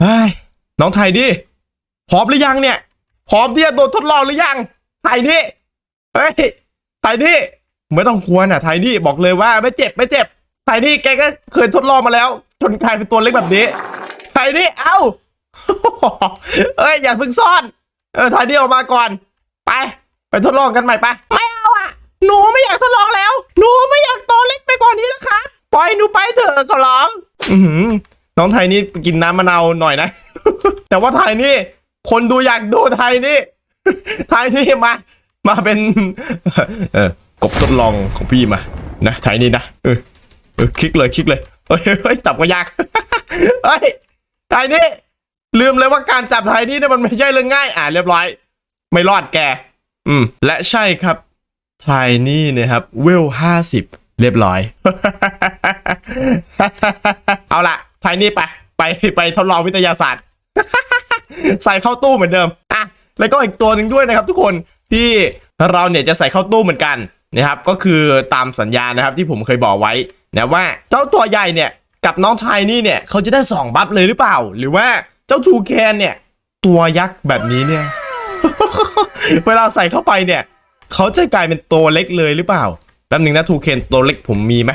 เฮ้ยน้องไทยดิพร้อมหรือยังเนี่ยพร้อมที่จะโดนทดลองหรือยังไทยนี่เฮ้ยไทยนี่ไม่ต้องกลัวน่ะไทยนี่บอกเลยว่าไม่เจ็บไม่เจ็บไทยนี่แกก็เคยทดลองมาแล้วจนกลายเป็นตัวเล็กแบบนี้ไทยนี่เอ้าเอ้ยอย่าเพิ่งซ่อน เออไทยนี่ออกมาก่อน ไป ไปทดลองกันใหม่ไปไม่เอาอะหนูไม่อยากทดลองแล้ว หนูไม่อยากโตเล็กไปกว่านี้แล้วครับปล่อยหนูไปเถอะขอร้อง อือ น้องไทยนี่กินน้ำมะนาวหน่อยนะ แต่ว่าไทยนี่ คนดูอยากดูไทยนี่ ไทยนี่มา มาเป็นเออกบทดลองของพี่มา นะไทยนี่นะเออเออคลิกเลยคลิกเลยเฮ้ยเฮ้ยจับก็ยากเฮ้ยไทยนี่ลืมเลยว่าการจับไทยนี่เนี่ยมันไม่ใช่เรื่องง่าย อ่าเรียบร้อย ไม่รอดแก อืม และใช่ครับไทยนี่นะครับเวลห้าสิบเรียบร้อยาละไทยนี่ไป ไปไปทดลองวิทยาศาสตร์ ใส่เข้าตู้เหมือนเดิมอะแล้วก็อีกตัวหนึ่งด้วยนะครับ ทุกคนที่เราเนี่ยจะใส่เข้าตู้เหมือนกันนะครับก็คือตามสัญญานะครับที่ผมเคยบอกไว้นะว่าเจ้าตัวใหญ่เนี่ยกับน้องชายนี่เนี่ยเขาจะได้สองบัฟเลยหรือเปล่า หรือว่าเจ้าทูแคนเนี่ยตัวยักษ์แบบนี้เนี่ย เวลาใส่เข้าไปเนี่ย เขาจะกลายเป็นตัวเล็กเลยหรือเปล่าแป๊บนึงนะทูเคนตัวเล็กผมมีไหม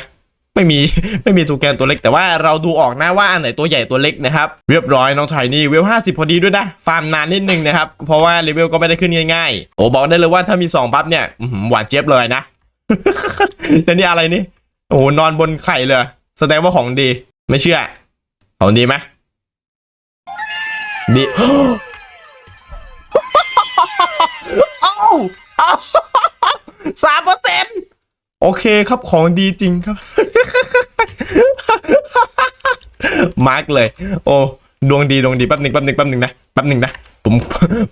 ไม่มีไม่มีทูเคนตัวเล็กแต่ว่าเราดูออกนะว่าอันไหนตัวใหญ่ตัวเล็กนะครับเรียบร้อยน้องชายนี่เวล 50 พอดีด้วยนะฟาร์มนานนิดนึงนะครับเพราะว่าเลเวลก็ไม่ได้ขึ้นง่ายๆโอ้บอกได้เลยว่าถ้ามี2บัฟเนี่ยหวานเจี๊ยบเลยนะแต่นี่อะไรนี่โอ้นอนบนไข่เลยแสดงว่าของดีไม่เชื่อ ของดีไหมดีอ้าเอ้าสามเปอร์เซ็นต์โอเคครับของดีจริงครับ มาร์กเลย โอ้ดวงดีดวงดีแป๊บหนึ่งแป๊บหนึ่งแป๊บหนึ่งนะแป๊บหนึ่งนะผม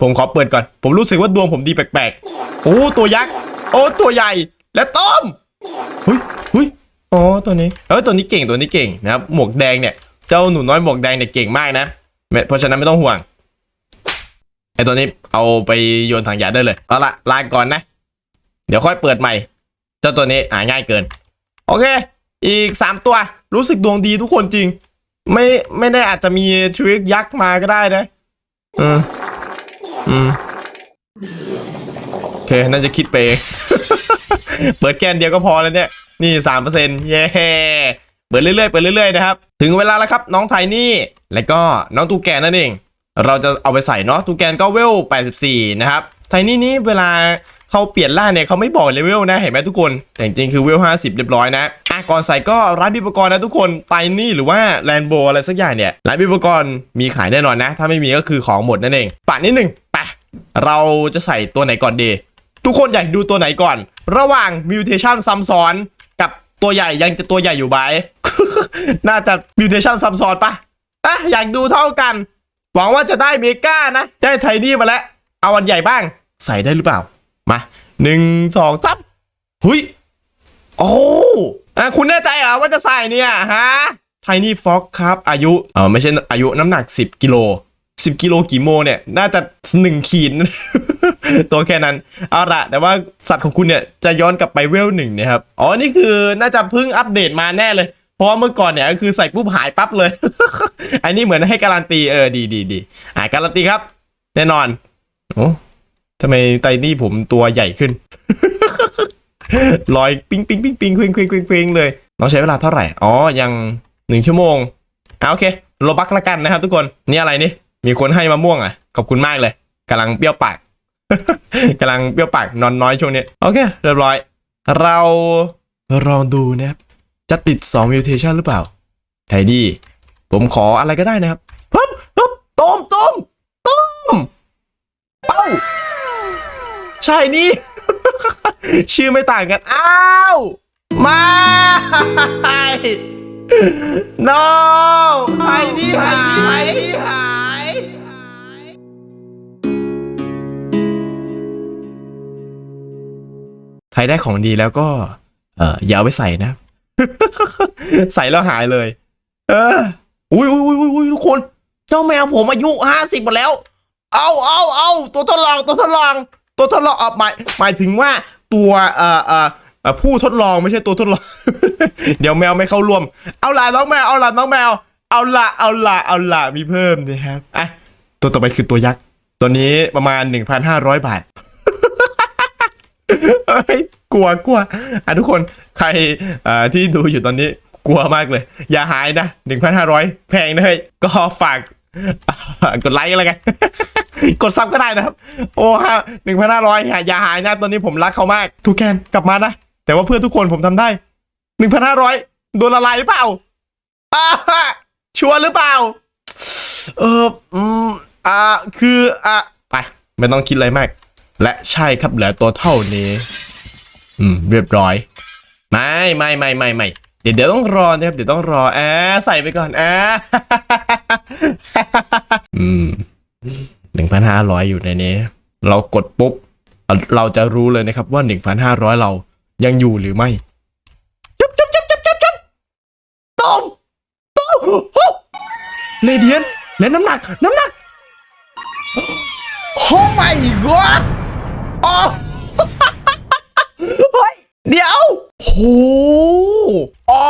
ผมขอเปิดก่อน ผมรู้สึกว่าดวงผมดีแปลกๆโอ้ตัวยักษ์โอ้ตัวใหญ่และต้มเฮ้ยเฮ้ยอ๋อตัวนี้เออตัวนี้เก่งตัวนี้เก่งนะครับหมวกแดงเนี่ยเจ้าหนูน้อยหมวกแดงเนี่ยเก่งมากนะเพราะฉะนั้นไม่ต้องห่วงไอตัวนี้เอาไปโยนถังยาได้เลยเอาละลาก่อนนะ เดี๋ยวค่อยเปิดใหม่ เจ้าตัวนี้อ่าง่ายเกิน โอเค อีก 3 ตัว รู้สึกดวงดีทุกคนจริง ไม่ไม่ได้อาจจะมีทริคยักษ์มาก็ได้นะอืมอืมโอเคน่าจะคิดไปเเปิดแกนเดียวก็พอแล้วเนี่ย นี่สามเปอร์เซ็นต์เย้เปิดเรื่อยๆเปิดเรื่อยๆนะครับ ถึงเวลาแล้วครับ น้องไทนี่ และก็น้องตูแกนนั่นเอง เราจะเอาไปใส่เนาะตูแกนก็เวล 84 นะครับ ไทนี่นี้เวลา เขาเปลี่ยนล่าเนี่ยเขาไม่บอกเลเวลนะเห็นไหมทุกคน แต่จริงๆคือเวล 50 เรียบร้อยนะอะก่อนใส่ก็ร้านบิบกรณ์นะทุกคนไทนี่หรือว่าแลนโบอะไรสักอย่างเนี่ยร้านบิบกรณ์มีขายแน่นอนนะ ถ้าไม่มีก็คือของหมดนั่นเองฝากนิดหนึ่งไปเราจะใส่ตัวไหนก่อนดี ทุกคนอยากดูตัวไหนก่อน ระหว่างมิวเทชันซัมซ้อนกับตัวใหญ่ยังจะตัวใหญ่อยู่ไหมน่าจะมิวเทชันซัมซ้อนปะอะอยากดูเท่ากัน หวังว่าจะได้เมก้านะ ได้ไทนี่มาแล้ว เอาอันใหญ่บ้าง ใส่ได้หรือเปล่า มาหนึ่งสองสามหุยโอ้อะคุณแน่ใจเหรอว่าจะใส่เนี่ยฮะไทนี่ฟ็อกครับ อายุเออไม่ใช่อายุน้ำหนัก 10 กิโล 10 กิโลกี่โมเนี่ย น่าจะ 1 ขีด ตัวแค่นั้น เอาละแต่ว่าสัตว์ของคุณเนี่ย จะย้อนกลับไปเวลหนึ่งนะครับ อ๋อ นี่คือน่าจะเพิ่งอัปเดตมาแน่เลย เพราะว่าเมื่อก่อนเนี่ยก็คือใส่ปุ๊บหายปั๊บเลย อันนี้เหมือนให้การันตี เออ ดีดีดีอ่าการันตีครับ แน่นอนโอ้ ทำไมไตนี่ผมตัวใหญ่ขึ้น ลอยปิ้งปิ้งปิ้งปิ้งควิงควิงควิงควิงเลยต้องใช้เวลาเท่าไหร่ อ๋อ ยังหนึ่งชั่วโมงเอาโอเคโลบักละกันนะครับทุกคน นี่อะไรนี่ มีคนให้มะม่วงอะ ขอบคุณมากเลยกำลังเปรี้ยวปากกำลังเปรี้ยวปากนอนน้อยช่วงนี้ โอเค เรียบร้อย เราลองดูนะครับ จะติด2 mutation หรือเปล่า ไทดีผมขออะไรก็ได้นะครับฮึบฮึบต้มต้มต้มเอ้า ใช่นี่ ชื่อไม่ต่างกัน อ้าวไม่ no ไทยนี่หายหายใครได้ของดีแล้วก็ เอออย่าเอาไปใส่นะ ใส่แล้วหายเลย เอออุ้ยอุ้ยอุ้ยอุ้ยทุกคน เจ้าแมวผมอายุห้าสิบหมดแล้ว เอาเอาเอาตัวทดลองตัวทดลอง ตัวทดลองออกหมายหมายถึงว่าตัวเอ่อเอ่อผู้ทดลองไม่ใช่ตัวทดลอง เดี๋ยวแมวไม่เข้าร่วม เอาล่ะน้องแมวเอาล่ะน้องแมว เอาละเอาละเอาละมีเพิ่มนะครับอะตัวต่อไปคือตัวยักษ์ตัวนี้ประมาณ 1,500 บาทเฮ้ยกลัวกลัวอะทุกคนใครเอ่อที่ดูอยู่ตอนนี้กลัวมากเลย อย่าหายนะ 1,500 แพงนะเฮ้ยก็ฝาก กดไลค์แล้วกัน กดซับก็ได้นะครับ โอ้ฮะหนึ่งพันห้าร้อยอย่าหายนะ ตอนนี้ผมรักเขามากทุกแคนกลับมานะ แต่ว่าเพื่อทุกคนผมทำได้หนึ่งพันห้าร้อยโดนละลายหรือเปล่าชัวร์หรือเปล่า เอออืมอ่า คือ อะ ไป ไม่ต้องคิดอะไรมาก และใช่ครับเหลือตัวเท่านี้ อืม เรียบร้อย ไม่ไม่ไม่ไม่ไม่เดี๋ยวเดี๋ยวต้องรอนะครับ เดี๋ยวต้องรอแอะใส่ไปก่อนแอะ อืมหนึ่งพันห้าร้อยอยู่ในนี้ เรากดปุ๊บ เราจะรู้เลยนะครับว่าหนึ่งพันห้าร้อยเรายังอยู่หรือไม่จุ๊บจุ๊บจุ๊บจุ๊บจุ๊บจุ๊บต้มต้มโอ้เลเดียนและน้ำหนัก น้ำหนักโอ้ my god โอ้เฮ้ยเดี๋ยวโหโอ้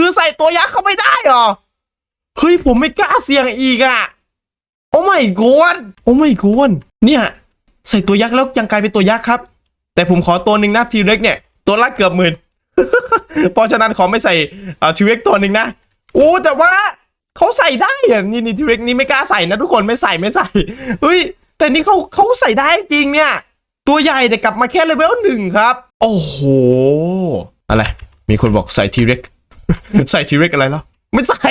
คือใส่ตัวยักษ์เข้าไม่ได้เหรอ เฮ้ยผมไม่กล้าเสี่ยงอีกอะโอ้ไม่กวนโอ้ไม่กวนเนี่ย ใส่ตัวยักษ์แล้วยังกลายเป็นตัวยักษ์ครับ แต่ผมขอตัวหนึ่งนะทีเล็กเนี่ย ตัวละเกือบหมื่นเพราะฉะนั้นขอไม่ใส่ทีเล็กตัวหนึ่งนะโอ้แต่ว่าเขาใส่ได้อะนี่นี่ทีเล็กนี่ไม่กล้าใส่นะทุกคนไม่ใส่ไม่ใส่เฮ้ยแต่นี่เขาเขาใส่ได้จริงเนี่ย ตัวใหญ่แต่กลับมาแค่เลเวลหนึ่งครับ โอ้โห อะไร มีคนบอกใส่ทีเร็ก ใส่ทีเร็กอะไรแล้ว ไม่ใส่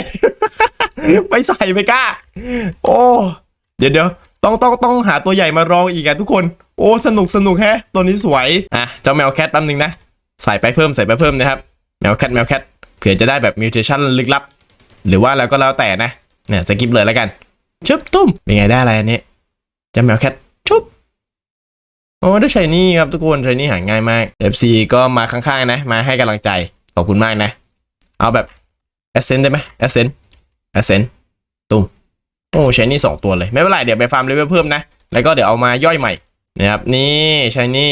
ไม่ใส่ไม่กล้า โอ้ เดี๋ยวเดี๋ยวต้องต้องต้องหาตัวใหญ่มารองอีกอะทุกคน โอ้ สนุกสนุกแฮะ ตัวนี้สวย อะ เจ้าแมวแคทแป๊บนึงนะ ใส่ไปเพิ่มใส่ไปเพิ่มนะครับ แมวแคทแมวแคท เผื่อจะได้แบบมิวเทชันลึกลับ หรือว่าแล้วก็แล้วแต่นะ เนี่ยสกิปเลยแล้วกันชุบตุ้ม เป็นไงได้อะไรอันนี้เจ้าแมวแคทชุบโอ้ได้ใช้นี่ครับทุกคนใช้นี่หาง่ายมาก FC ก็มาข้างๆนะ มาให้กำลังใจ ขอบคุณมากนะ เอาแบบ a s c e n t ได้ไหม a s c e n t a s c e n t ตุ้มโอ้ใช้นี่สองตัวเลย ไม่เป็นไรเดี๋ยวไปฟาร์มเลเวลเพิ่มนะ แล้วก็เดี๋ยวเอามาย่อยใหม่นะครับนี่ใช้นี่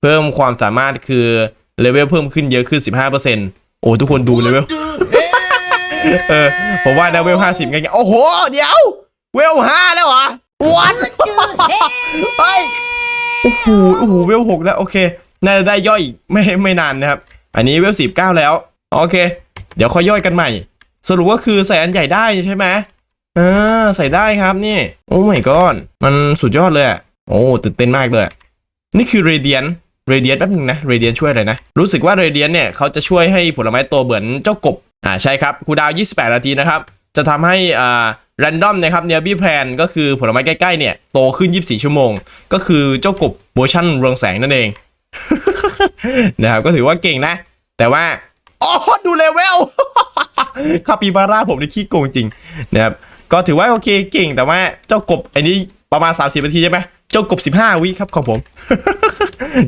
เพิ่มความสามารถคือเลเวลเพิ่มขึ้นเยอะขึ้น 15%โอ้ทุกคนดูเลเวลเออผมว่านะเวล50กันโอ้โห เดี๋ยว เวล5แล้วเหรอวันเฮ้ยโอ้โหโอ้โหเวลหกแล้ว โอเค น่าจะได้ย่อยอีกไม่ไม่นานนะครับ อันนี้เวลสิบเก้าแล้ว โอเค เดี๋ยวค่อยย่อยกันใหม่ สรุปว่าคือใส่อันใหญ่ได้ใช่ไหมอ่าใส่ได้ครับนี่ โอ้ไม่ก้อนมันสุดยอดเลยโอ้ตื่นเต้นมากเลย นี่คือเรเดียนเรเดียนแป๊บนึงนะเรเดียนช่วยอะไรนะ รู้สึกว่าเรเดียนเนี่ยเขาจะช่วยให้ผลไม้โตเหมือนเจ้ากบอ่าใช่ครับคูดาว 28 นาทีนะครับ จะทำให้อ่าแรนดอมนะครับเนียบี้แพลนก็คือผลไม้ใกล้ๆเนี่ยโตขึ้น 24 ชั่วโมง ก็คือเจ้ากบเวอร์ชันเรืองแสงนั่นเองนะครับก็ถือว่าเก่งนะ แต่ว่า อ๋อดูเลเวลคาปิบาร่าผมนี่ขี้โกงจริงนะครับก็ถือว่าโอเคเก่งแต่ว่าเจ้ากบอันนี้ประมาณ 30นาทีใช่ไหมเจ้ากบ 15 วิครับของผม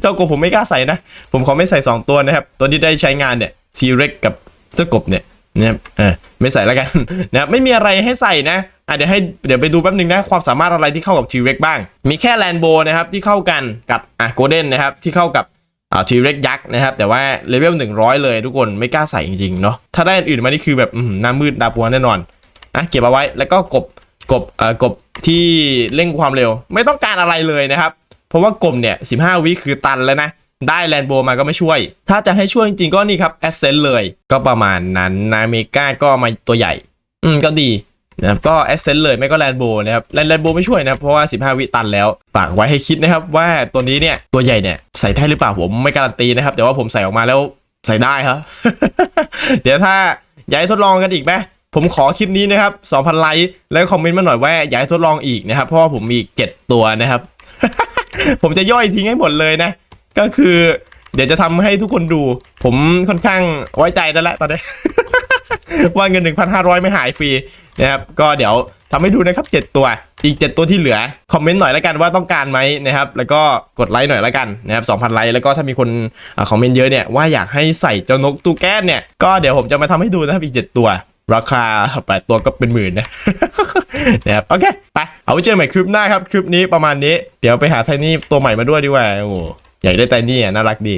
เจ้ากบผมไม่กล้าใส่นะ ผมขอไม่ใส่ 2 ตัวนะครับ ตัวที่ได้ใช้งานเนี่ยซีเร็กกับเจ้ากบเนี่ยนะครับเออไม่ใส่แล้วกันนะครับไม่มีอะไรให้ใส่นะอะเดี๋ยวให้เดี๋ยวไปดูแป๊บนึงนะความสามารถอะไรที่เข้ากับทีเร็กบ้าง มีแค่แลนโบนะครับที่เข้ากันกับอะโกลเด้นนะครับที่เข้ากับ อ่าทีเร็กยักษ์นะครับ แต่ว่าเลเวล100 เลยทุกคนไม่กล้าใส่จริงๆเนาะถ้าได้อันอื่นมานี่คือแบบหน้ามืดดาปัวแน่นอนอะเก็บเอาไว้แล้วก็กบกบเอ่อกบที่เร่งความเร็ว ไม่ต้องการอะไรเลยนะครับ เพราะว่ากลมเนี่ย 15 วิคือตันแล้วนะได้แลนโบมาก็ไม่ช่วย ถ้าจะให้ช่วยจริงๆก็นี่ครับแอสเซนต์เลย ก็ประมาณนั้นนาเมกาก็มาตัวใหญ่ อืมก็ดี นะครับก็แอสเซนต์เลยไม่ก็แลนโบนะครับแลนแลนโบไม่ช่วยนะครับเพราะว่า 15 วิตันแล้วฝากไว้ให้คิดนะครับว่าตัวนี้เนี่ยตัวใหญ่เนี่ยใส่ได้หรือเปล่าผมไม่การันตีนะครับ แต่ว่าผมใส่ออกมาแล้วใส่ได้ครับเดี๋ยวถ้าอยากให้ทดลองกันอีกไหมผมขอคลิปนี้นะครับ 2,000 ไลค์แล้วคอมเมนต์มาหน่อยว่าอยากให้ทดลองอีกนะครับ เพราะว่าผมมีอีก7ตัวนะครับ ผมจะย่อยทิ้งให้หมดเลยนะ ก็คือ เดี๋ยวจะทำให้ทุกคนดู ผมค่อนข้างไว้ใจแล้วแหละตอนนี้ ว่าเงิน 1,500 ไม่หายฟรีนะครับก็เดี๋ยวทำให้ดูนะครับ 7 ตัวอีก 7 ตัวที่เหลือ คอมเมนต์หน่อยแล้วกันว่าต้องการไหมนะครับ แล้วก็กดไลค์หน่อยแล้วกันนะครับ2,000 ไลค์แล้วก็ถ้ามีคนอคอมเมนต์เยอะเนี่ยว่าอยากให้ใส่เจ้านกตูแก้นเนี่ยก็เดี๋ยวผมจะมาทำให้ดูนะครับอีก 7 ตัวราคา8ตัวก็เป็นหมื่นนะนะครับโอเค ไป เอาไว้เจอใหม่คลิปหน้าครับ คลิปนี้ประมาณนี้ เดี๋ยวไปหาไทนี่ตัวใหม่มาด้วยดีกว่า โอ้โหอยากได้ไทนี่น่ารักดี